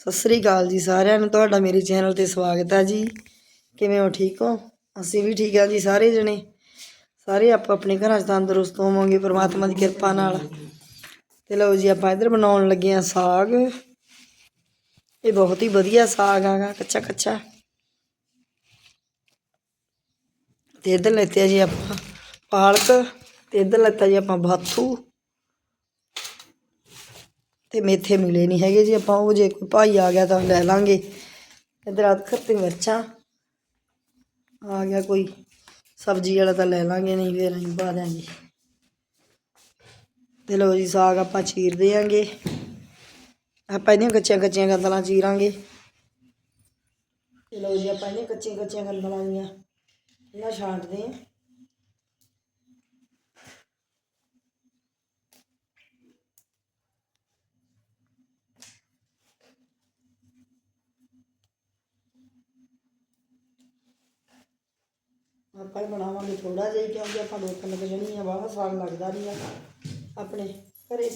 ਸਤਿ ਸ੍ਰੀ ਅਕਾਲ ਜੀ ਸਾਰਿਆਂ ਨੂੰ। ਤੁਹਾਡਾ ਮੇਰੇ ਚੈਨਲ ਤੇ ਸਵਾਗਤ ਹੈ ਜੀ। ਕਿਵੇਂ ਹੋ? ਠੀਕ ਹੋ? ਅਸੀਂ ਵੀ ਠੀਕ ਹਾਂ ਜੀ ਸਾਰੇ ਜਣੇ। ਸਾਰੇ ਆਪੋ ਆਪਣੇ ਘਰਾਂ 'ਚ ਤੰਦਰੁਸਤ ਹੋਵਾਂਗੇ ਪ੍ਰਮਾਤਮਾ ਦੀ ਕਿਰਪਾ ਨਾਲ। ਤੇ ਲਓ ਜੀ, ਆਪਾਂ ਇੱਧਰ ਬਣਾਉਣ ਲੱਗੇ ਆ ਸਾਗ। ਇਹ ਬਹੁਤ ਹੀ ਵਧੀਆ ਸਾਗ ਆਗਾ ਕੱਚਾ ਕੱਚਾ। ਤੇ ਇੱਧਰ ਲੈਤੇ ਆ ਜੀ ਆਪਾਂ ਪਾਲਕ, ਤੇ ਇੱਧਰ ਲੈਤਾ ਜੀ ਆਪਾਂ ਬਾਥੂ। ਤੇ ਮੇਥੇ ਮਿਲੇ ਨਹੀਂ ਹੈਗੇ ਜੀ। ਆਪਾਂ ਉਹ ਜੇ ਕੋਈ ਭਾਈ ਆ ਗਿਆ ਤਾਂ ਲੈ ਲਾਂਗੇ। ਇਧਰ ਅਦਰਕ ਤੇ ਮਿਰਚਾਂ। ਆ ਗਿਆ ਕੋਈ। ਸਬਜ਼ੀ ਵਾਲਾ ਤਾਂ ਲੈ ਲਾਂਗੇ, ਨਹੀਂ ਫਿਰ ਅਸੀਂ ਪਾ ਦਿਆਂਗੇ। ਤੇ ਲੋ ਜੀ, ਸਾਗ ਆਪਾਂ ਚੀਰ ਦੇਾਂਗੇ ਆਪਾਂ ਇਹਦੀਆਂ ਕੱਚੀਆਂ ਕੱਚੀਆਂ ਗੰਦਲਾਂ ਚੀਰਾਂਗੇ। ਤੇ ਲੋ ਜੀ, ਆਪਾਂ ਇਹਦੀਆਂ ਕੱਚੀਆਂ ਕੱਚੀਆਂ ਗੰਦਲਾਂ ਦੀਆਂ ਇਹਨਾਂ ਛਾਂਟਦੇ ਆਂ। ਆਪਾਂ ਹੀ ਬਣਾਵਾਂਗੇ ਥੋੜਾ ਜਿਹਾ ਕਿਉਂਕਿ ਆਪਾਂ ਦੋ ਤਿੰਨ ਕੁ ਜਣੀ ਆ ਬਾਹਰ ਸਾਗ ਲੱਗਦਾ ਨਹੀਂ ਆ ਆਪਣੇ ਘਰੇ।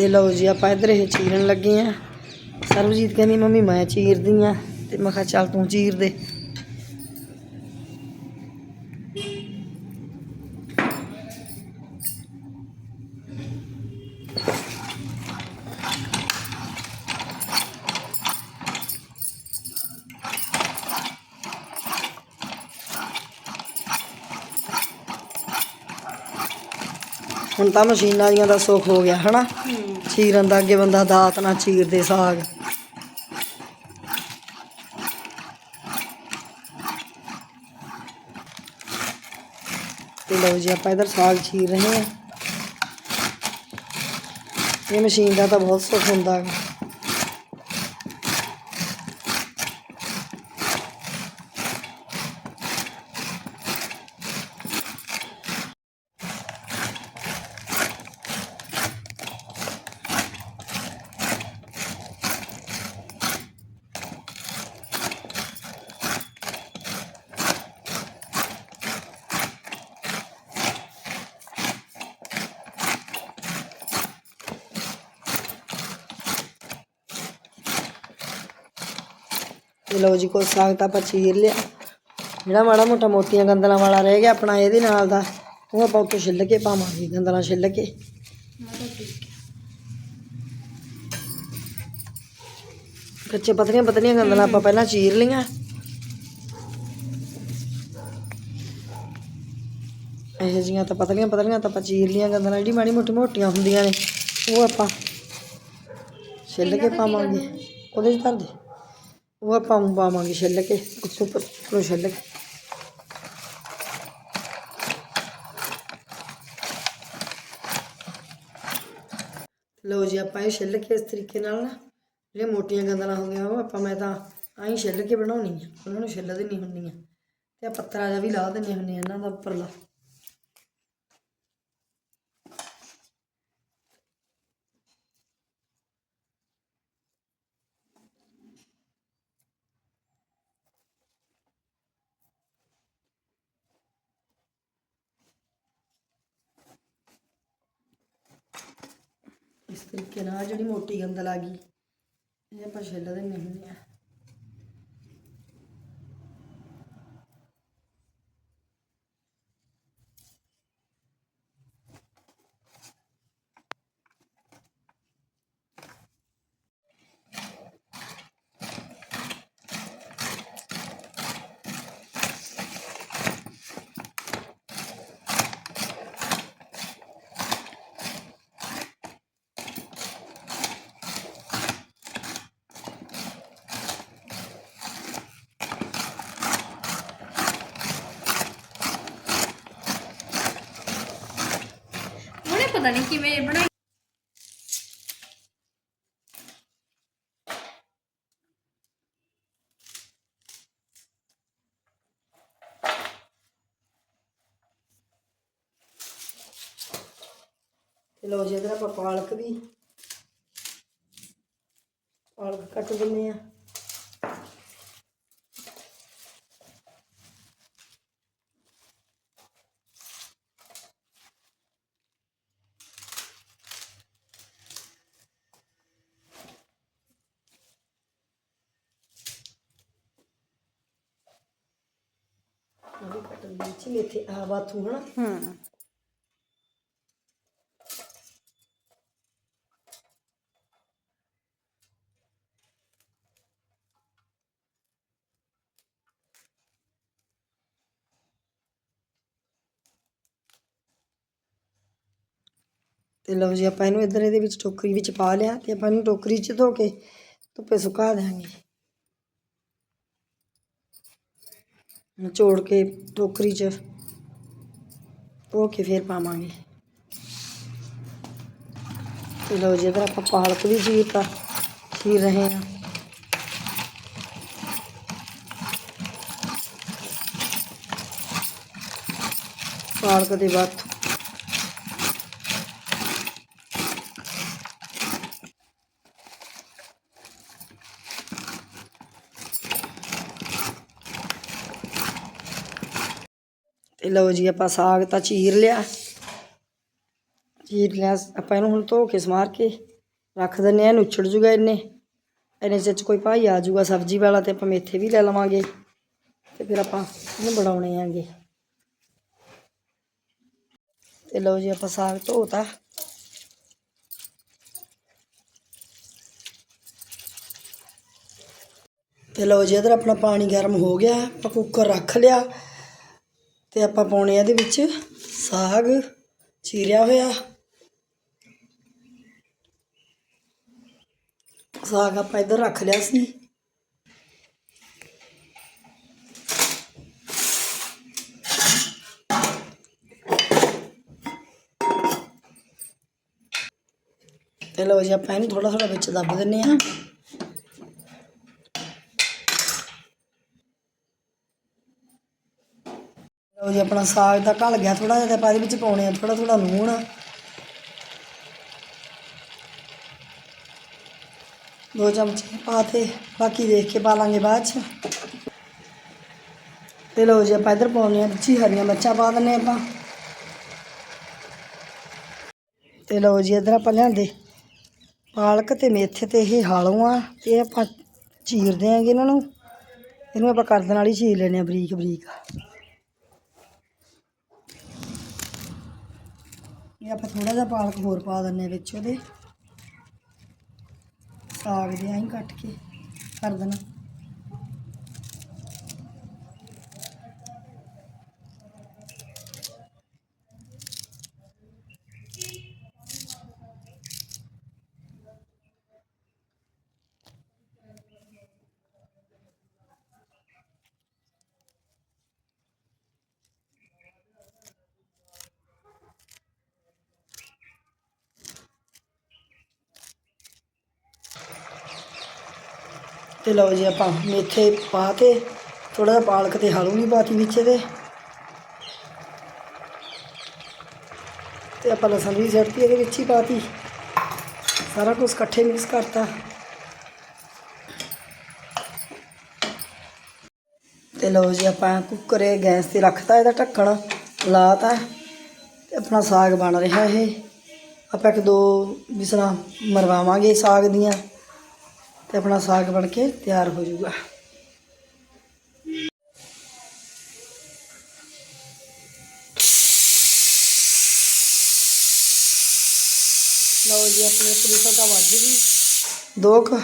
ਤੇ ਲਓ ਜੀ, ਆਪਾਂ ਇੱਧਰ ਇਹ ਚੀਰਨ ਲੱਗੇ ਆ। ਸਰਬਜੀਤ ਕਹਿੰਦੀ, ਮੰਮੀ, ਮੈਂ ਚੀਰਦੀ ਆ। ਤੇ ਮੈਂ ਕਿਹਾ, ਚੱਲ ਤੂੰ ਚੀਰ ਦੇ। ਹੁਣ ਤਾਂ ਮਸ਼ੀਨਾਂ ਦੀਆਂ ਦਾ ਸੁੱਖ ਹੋ ਗਿਆ, ਹਨਾ? ਚੀਰਨ ਦਾ ਅੱਗੇ ਬੰਦਾ ਦਾਤ ਨਾਲ ਚੀਰਦੇ ਸਾਗ। ਤੇ ਲਓ ਜੀ, ਆਪਾਂ ਇਧਰ ਸਾਗ ਚੀਰ ਰਹੇ ਹਾਂ। ਇਹ ਮਸ਼ੀਨ ਦਾ ਤਾਂ ਬਹੁਤ ਸੁੱਖ ਹੁੰਦਾ। ਹੈ ਲਓ ਜੀ ਕੋ ਸਾਗ ਤਾਂ ਆਪਾਂ ਚੀਰ ਲਿਆ। ਜਿਹੜਾ ਮਾੜਾ ਮੋਟਾ ਮੋਟੀਆਂ ਗੰਦਲਾਂ ਵਾਲਾ ਰਹਿ ਗਿਆ ਆਪਣਾ ਇਹਦੇ ਨਾਲ ਦਾ ਉਹ ਆਪਾਂ ਉੱਤੇ ਛਿੱਲ ਕੇ ਪਾਵਾਂਗੇ ਗੰਦਲਾਂ ਛਿੱਲ ਕੇ। ਕੱਚੇ ਪਤਲੀਆਂ ਪਤਲੀਆਂ ਗੰਦਲਾਂ ਆਪਾਂ ਪਹਿਲਾਂ ਚੀਰ ਲਈਆਂ। ਇਹ ਜੀਆਂ ਤਾਂ ਪਤਲੀਆਂ ਪਤਲੀਆਂ ਤਾਂ ਆਪਾਂ ਚੀਰ ਲੀਆਂ ਗੰਦਲਾਂ ਜਿਹੜੀ ਮਾੜੀ ਮੋਟੀ ਮੋਟੀਆਂ ਹੁੰਦੀਆਂ ਨੇ ਉਹ ਆਪਾਂ ਛਿੱਲ ਕੇ ਪਾਵਾਂਗੇ। ਉਹਦੇ 'ਚ ਧਰ ਦੇ। ਉਹ ਆਪਾਂ ਊਂ ਪਾਵਾਂਗੇ ਛਿੱਲ ਕੇ ਉੱਤੋਂ ਉੱਪਰੋਂ ਛਿੱਲ ਕੇ। ਲਓ ਜੀ, ਆਪਾਂ ਇਹ ਛਿੱਲ ਕੇ ਇਸ ਤਰੀਕੇ ਨਾਲ ਨਾ, ਜਿਹੜੀਆਂ ਮੋਟੀਆਂ ਗੰਦਲਾਂ ਹੋ ਗਈਆਂ, ਉਹ ਆਪਾਂ ਮੈਂ ਤਾਂ ਆਹੀਂ ਛਿੱਲ ਕੇ ਬਣਾਉਣੀ ਆ। ਉਹਨਾਂ ਨੂੰ ਛਿੱਲ ਦੇਣੀ ਹੁੰਦੀ ਆ ਤੇ ਆ ਪੱਤਰਾ ਜਿਹਾ ਵੀ ਲਾ ਦਿੰਨੇ ਹੁੰਦੇ ਆ, ਇਹਨਾਂ ਦਾ ਉੱਪਰਲਾ। ਤਰੀਕੇ ਨਾਲ ਆਹ ਜਿਹੜੀ ਮੋਟੀ ਗੰਦਲ ਆ ਗਈ ਇਹ ਆਪਾਂ ਛਿੱਲ ਦਿੰਨੇ ਹੁੰਦੇ ਆ। ਪਤਾ ਨਹੀਂ ਕਿਵੇਂ ਬਣਾਈ। ਲੋ ਜੀ ਇਧਰ ਆਪਾਂ ਪਾਲਕ ਵੀ ਪਾਲਕ ਕੱਟ ਦਿੰਨੇ ਆ ਆ ਬਾਥੂ ਹਨਾ? ਹੂੰ। ਤੇ ਲਓ ਜੀ ਆਪਾਂ ਇਹਨੂੰ ਇੱਧਰ ਇਹਦੇ ਵਿੱਚ ਟੋਕਰੀ ਵਿੱਚ ਪਾ ਲਿਆ ਤੇ ਆਪਾਂ ਇਹਨੂੰ ਟੋਕਰੀ 'ਚ ਧੋ ਕੇ ਧੁੱਪੇ ਸੁਕਾ ਦੇਵਾਂਗੇ ਨਿਚੋੜ ਕੇ ਟੋਕਰੀ 'ਚ ਧੋ ਕੇ ਫਿਰ ਪਾਵਾਂਗੇ। ਤੇ ਲਓ ਜੀ ਇੱਧਰ ਆਪਾਂ ਪਾਲਕ ਵੀ ਚੀਰਤਾ ਚੀਰ ਰਹੇ ਹਾਂ। ਪਾਲਕ ਦੇ ਬਾਅਦ ਤੇ ਲਓ ਜੀ ਆਪਾਂ ਸਾਗ ਤਾਂ ਚੀਰ ਲਿਆ। ਚੀਰ ਲਿਆ, ਆਪਾਂ ਇਹਨੂੰ ਹੁਣ ਧੋ ਕੇ ਸਮਾਰ ਕੇ ਰੱਖ ਦਿੰਨੇ ਆ ਇਹਨੂੰ ਜੂਗਾ ਇਹਨੇ। ਇਹਨੇ ਚ ਕੋਈ ਭਾਈ ਆ ਜੂਗਾ ਸਬਜ਼ੀ ਵਾਲਾ ਤੇ ਆਪਾਂ ਮੇਥੇ ਵੀ ਲੈ ਲਵਾਂਗੇ। ਤੇ ਫਿਰ ਆਪਾਂ ਇਹਨੂੰ ਬਣਾਉਣੇ ਆਂਗੇ। ਤੇ ਲਓ ਜੀ ਆਪਾਂ ਸਾਗ ਧੋਤਾ। ਤੇ ਲਓ ਜੀ ਇਧਰ ਆਪਣਾ ਪਾਣੀ ਗਰਮ ਹੋ ਗਿਆ, ਆਪਾਂ ਕੁੱਕਰ ਰੱਖ ਲਿਆ। ਤੇ ਆਪਾਂ ਪਾਉਣੇ ਆ ਇਹਦੇ ਵਿੱਚ ਸਾਗ, ਚੀਰਿਆ ਹੋਇਆ। ਸਾਗ ਆਪਾਂ ਇੱਧਰ ਰੱਖ ਲਿਆ ਸੀ। ਤੇ ਲਓ ਜੀ, ਆਪਾਂ ਇਹਨੂੰ ਥੋੜਾ ਥੋੜਾ ਵਿੱਚ ਦੱਬ ਦਿੰਨੇ ਆ ਲਓ ਜੀ ਆਪਣਾ ਸਾਗ ਤਾਂ ਘਲ ਗਿਆ ਥੋੜਾ ਜਿਹਾ ਤੇ ਆਪਾਂ ਇਹਦੇ ਵਿੱਚ ਪਾਉਣੇ ਆ ਥੋੜਾ ਥੋੜਾ ਲੂਣ। ਦੋ ਚਮਚੇ ਪਾਤੇ, ਬਾਕੀ ਦੇਖ ਕੇ ਪਾ ਲਾਂਗੇ ਬਾਅਦ ਚ। ਤੇ ਲਓ ਜੀ, ਆਪਾਂ ਇੱਧਰ ਪਾਉਣੇ ਆ ਜੀ ਹਰੀਆਂ ਮਿਰਚਾਂ ਪਾ ਦਿੰਨੇ ਆਪਾਂ। ਤੇ ਲਓ ਜੀ, ਇੱਧਰ ਆਪਾਂ ਲਿਆਂਦੇ ਪਾਲਕ ਤੇ ਮੇਥੇ ਤੇ ਇਹ ਹਾਲੋਂ ਆ ਤੇ ਇਹ ਆਪਾਂ ਚੀਰਦੇ ਦਿਆਂਗੇ ਇਹਨਾਂ ਨੂੰ। ਇਹਨੂੰ ਆਪਾਂ ਕਰਦ ਨਾਲ ਹੀ ਚੀਰ ਲੈਣੇ ਆ ਬਰੀਕ ਬਰੀਕ ਇਹ ਆਪਾਂ ਥੋੜਾ ਜਿਹਾ ਪਾਲਕ ਹੋਰ ਪਾ ਦਿੰਨੇ ਵਿੱਚ ਉਹਦੇ। ਸਾਗ ਦੇ ਐਂ ਕੱਟ ਕੇ ਕਰ ਦੇਣਾ। ਤੇ ਲਓ ਜੀ ਆਪਾਂ ਮੇਥੇ ਪਾ ਕੇ ਥੋੜਾ ਜਿਹਾ ਪਾਲਕ ਤੇ ਹਾਲੂ ਵੀ ਪਾਤੀ ਵਿੱਚ ਇਹਦੇ। ਤੇ ਆਪਾਂ ਲਸਣ ਵੀ ਜੜਤੀ ਇਹਦੇ ਵਿੱਚ ਹੀ ਪਾਤੀ। ਸਾਰਾ ਕੁਝ ਇਕੱਠੇ ਮਿਕਸ ਕਰਤਾ। ਤੇ ਲਓ ਜੀ ਆਪਾਂ ਕੁੱਕਰ ਇਹ ਗੈਸ ਤੇ ਰੱਖਤਾ, ਇਹਦਾ ਢੱਕਣ ਲਾਤਾ। ਤੇ ਆਪਣਾ ਸਾਗ ਬਣ ਰਿਹਾ ਇਹ। ਆਪਾਂ ਇੱਕ ਦੋ ਵਿਸਲਾਂ ਮਰਵਾਵਾਂਗੇ ਸਾਗ ਦੀਆਂ। ਤੇ ਆਪਣਾ ਸਾਗ ਬਣ ਕੇ ਤਿਆਰ ਹੋ ਜਾਊਗਾ। ਲਓ ਜੀ, ਆਪਣੇ ਇੱਕ ਵਿਸਲ ਵੱਜ ਗਈ। ਦੋ ਕੁ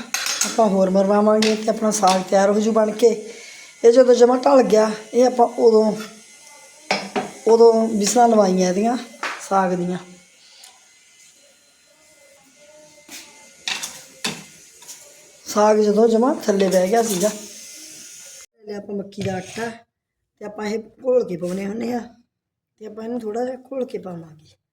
ਆਪਾਂ ਹੋਰ ਮਰਵਾਵਾਂਗੇ ਤੇ ਆਪਣਾ ਸਾਗ ਤਿਆਰ ਹੋ ਜੂ ਬਣ ਕੇ। ਇਹ ਜਦੋਂ ਜਮਾ ਢਲ ਗਿਆ, ਇਹ ਆਪਾਂ ਉਦੋਂ ਉਦੋਂ ਬਿਸਲਾਂ ਲਵਾਈਆਂ ਇਹਦੀਆਂ, ਸਾਗ ਦੀਆਂ। ਸਾਗ ਜਦੋਂ ਜਮਾ ਥੱਲੇ ਬਹਿ ਗਿਆ ਸੀਗਾ। ਲੈ ਆਪਾਂ ਮੱਕੀ ਦਾ ਆਟਾ ਤੇ ਆਪਾਂ ਇਹ ਘੋਲ ਕੇ ਪਾਉਣੇ ਹੁੰਦੇ ਆ। ਤੇ ਆਪਾਂ ਇਹਨੂੰ ਥੋੜਾ ਜਿਹਾ ਘੋਲ ਕੇ ਪਾਵਾਂਗੇ।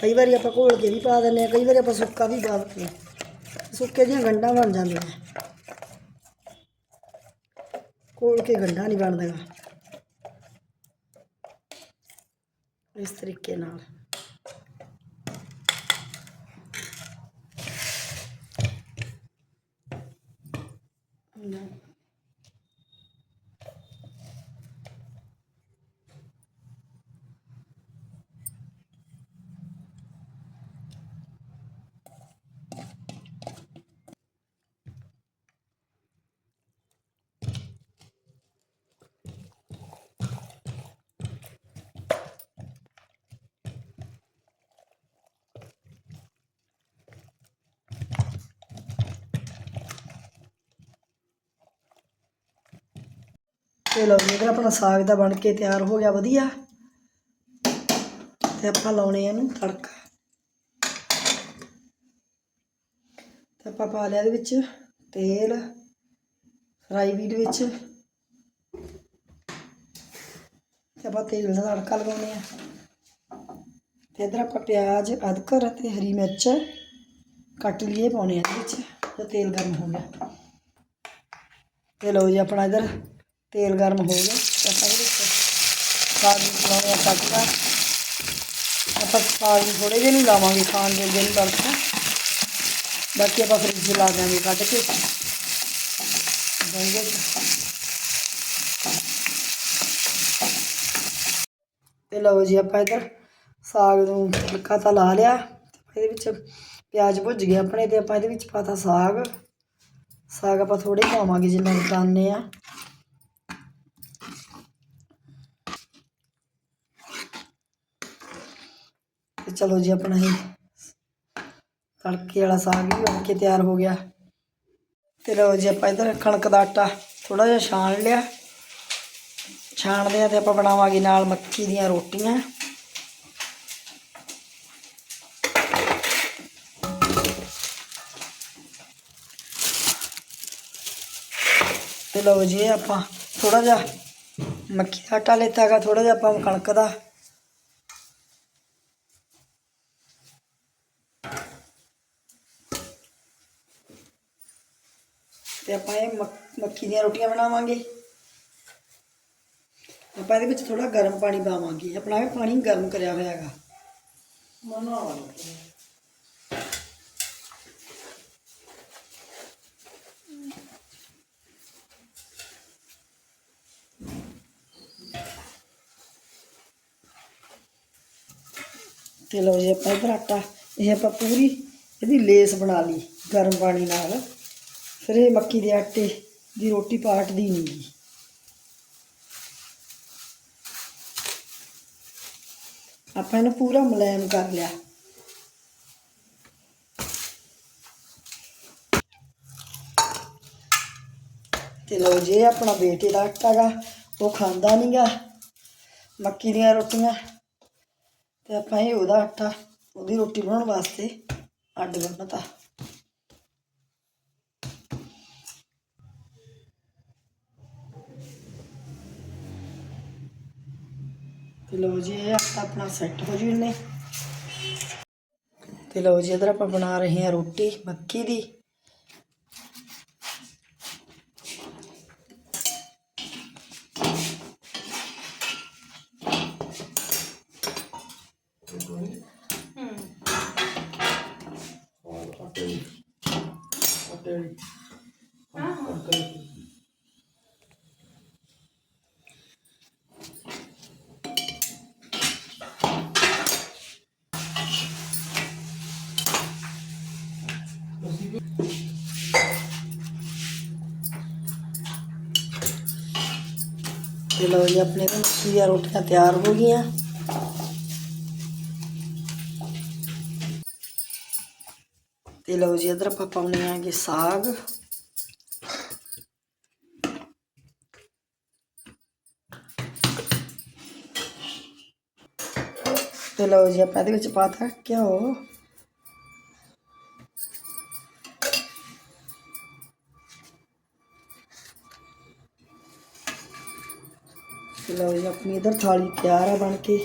ਕਈ ਵਾਰੀ ਆਪਾਂ ਘੋਲ ਕੇ ਵੀ ਪਾ ਦਿੰਦੇ ਆ ਕਈ ਵਾਰੀ ਆਪਾਂ ਸੁੱਕਾ ਵੀ ਪਾ ਦਿੰਦੇ ਹਾਂ ਸੁੱਕੇ ਦੀਆਂ ਗੰਢਾਂ ਬਣ ਜਾਂਦੀਆਂ ਘੋਲ ਕੇ ਗੰਢਾ ਨਹੀਂ ਬਣਦਾ ਗਾ। ਇਸ ਤਰੀਕੇ ਨਾਲ ਨਾ ਤੇ ਲਓ ਜੀ ਇਹਦਾ ਆਪਣਾ ਸਾਗ ਦਾ ਬਣ ਕੇ ਤਿਆਰ ਹੋ ਗਿਆ, ਵਧੀਆ। ਤੇ ਆਪਾਂ ਲਾਉਣੇ ਆ ਇਹਨੂੰ ਤੜਕਾ। ਤੇ ਆਪਾਂ ਪਾ ਲਿਆ ਇਹਦੇ ਵਿੱਚ ਤੇਲ, ਫਰਾਈ ਵੀਡ ਵਿੱਚ। ਤੇ ਆਪਾਂ ਤੇਲ ਦਾ ਤੜਕਾ ਲਗਾਉਣੇ ਆ। ਤੇ ਇਧਰ ਆਪਾਂ ਪਿਆਜ਼, ਅਦਰਕ ਅਤੇ ਹਰੀ ਮਿਰਚ ਕੱਟ ਲਈਏ ਪਾਉਣੇ ਆ ਇਹਦੇ ਵਿੱਚ ਤੇ ਤੇਲ ਗਰਮ ਹੋ ਗਿਆ ਤੇ ਲਓ ਜੀ, ਆਪਣਾ ਇਧਰ ਤੇਲ ਗਰਮ ਹੋ ਗਿਆ। ਤੇ ਆਪਾਂ ਇਹਦੇ ਵਿੱਚ ਸਾਗ ਨੂੰ ਪਾਉਣੇ ਆ ਆਪਾਂ ਸਾਗ ਨੂੰ ਥੋੜੇ ਜਿਹੇ ਨਹੀਂ ਲਾਵਾਂਗੇ ਖਾਣ ਦੇ ਜਿਹਨੂੰ ਤੜਕਾ। ਬਾਕੀ ਆਪਾਂ ਫਰਿੱਜ ਲਾ ਦਿਆਂਗੇ ਕੱਢ ਕੇ। ਬੰਗੇ ਤੇ ਲਓ ਜੀ ਆਪਾਂ ਇਧਰ ਸਾਗ ਨੂੰ ਤੜਕਾ ਤਾਂ ਲਾ ਲਿਆ। ਇਹਦੇ ਵਿੱਚ ਪਿਆਜ਼ ਭੁੱਜ ਗਏ ਆਪਣੇ ਤੇ ਆਪਾਂ ਇਹਦੇ ਵਿੱਚ ਪਾਤਾ ਸਾਗ। ਸਾਗ ਆਪਾਂ ਥੋੜੇ ਹੀ ਪਾਵਾਂਗੇ ਜਿੰਨਾ ਕੁ ਖਾਂਦੇ ਆ। ਚਲੋ ਜੀ ਆਪਣਾ ਇਹ ਤੜਕੇ ਵਾਲਾ ਸਾਗ ਵੀ ਬਣ ਕੇ ਤਿਆਰ ਹੋ ਗਿਆ। ਤੇ ਲਓ ਜੀ ਆਪਾਂ ਇਧਰ ਕਣਕ ਦਾ ਆਟਾ ਥੋੜਾ ਜਿਹਾ ਛਾਣ ਲਿਆ। ਛਾਣਦੇ ਆ ਤੇ ਆਪਾਂ ਬਣਾਵਾਂਗੇ ਨਾਲ ਮੱਕੀ ਦੀਆਂ ਰੋਟੀਆਂ। ਤੇ ਲਓ ਜੀ ਆਪਾਂ ਥੋੜਾ ਜਿਹਾ ਮੱਕੀ ਦਾ ਆਟਾ ਲੈਤਾ ਹੈਗਾ ਥੋੜਾ ਜਿਹਾ ਆਪਾਂ ਕਣਕ ਦਾ ਤੇ ਆਪਾਂ ਇਹ ਮੱਕ- ਮੱਕੀ ਦੀਆਂ ਰੋਟੀਆਂ ਬਣਾਵਾਂਗੇ। ਆਪਾਂ ਇਹਦੇ ਵਿੱਚ ਥੋੜਾ ਗਰਮ ਪਾਣੀ ਪਾਵਾਂਗੇ। ਆਪਣਾ ਇਹ ਪਾਣੀ ਗਰਮ ਕਰਿਆ ਹੋਇਆ ਹੈਗਾ। ਤੇ ਲਓ ਜੀ, ਆਪਾਂ ਇਧਰ ਆਟਾ, ਇਹ ਆਪਾਂ ਪੂਰੀ ਇਹਦੀ ਲੇਸ ਬਣਾ ਲਈ, ਗਰਮ ਪਾਣੀ ਨਾਲ। ਫਿਰ ਇਹ ਮੱਕੀ ਦੇ ਆਟੇ ਦੀ ਰੋਟੀ ਪਾਟਦੀ ਨਹੀਂ ਗੀ। ਆਪਾਂ ਇਹਨੂੰ ਪੂਰਾ ਮੁਲਾਇਮ ਕਰ ਲਿਆ। ਤੇ ਲਓ ਜੀ ਆਪਣਾ ਬੇਟੇ ਦਾ ਆਟਾ ਗਾ, ਉਹ ਖਾਂਦਾ ਨਹੀਂਗਾ ਮੱਕੀ ਦੀਆਂ ਰੋਟੀਆਂ, ਤੇ ਆਪਾਂ ਇਹ ਉਹਦਾ ਆਟਾ, ਉਹਦੀ ਰੋਟੀ ਬਣਾਉਣ ਵਾਸਤੇ ਅੱਡ ਬੰਨਤਾ ਤੇ ਲਓ ਜੀ, ਇਹ ਆਟਾ ਆਪਣਾ ਸੈੱਟ ਹੋ ਜੂ ਇਹਨੇ। ਤੇ ਲਓ ਜੀ, ਇਧਰ ਆਪਾਂ ਬਣਾ ਰਹੇ ਹਾਂ ਰੋਟੀ ਮੱਕੀ ਦੀ। ਤੇ ਲਓ ਜੀ ਆਪਣੇ ਕੋਲ ਮੱਕੀ ਦੀਆਂ ਰੋਟੀਆਂ ਤਿਆਰ ਹੋ ਗਈਆਂ ਤੇ ਲਓ ਜੀ ਇਧਰ ਆਪਾਂ ਪਾਉਣੇ ਆਂਗੇ ਸਾਗ ਤੇ ਲਓ ਜੀ ਆਪਾਂ ਇਹਦੇ ਵਿੱਚ ਪਾਤਾ ਘਿਓ ਲਓ ਜੀ ਆਪਣੀ ਇਧਰ ਥਾਲੀ ਤਿਆਰ ਆ ਬਣ ਕੇ।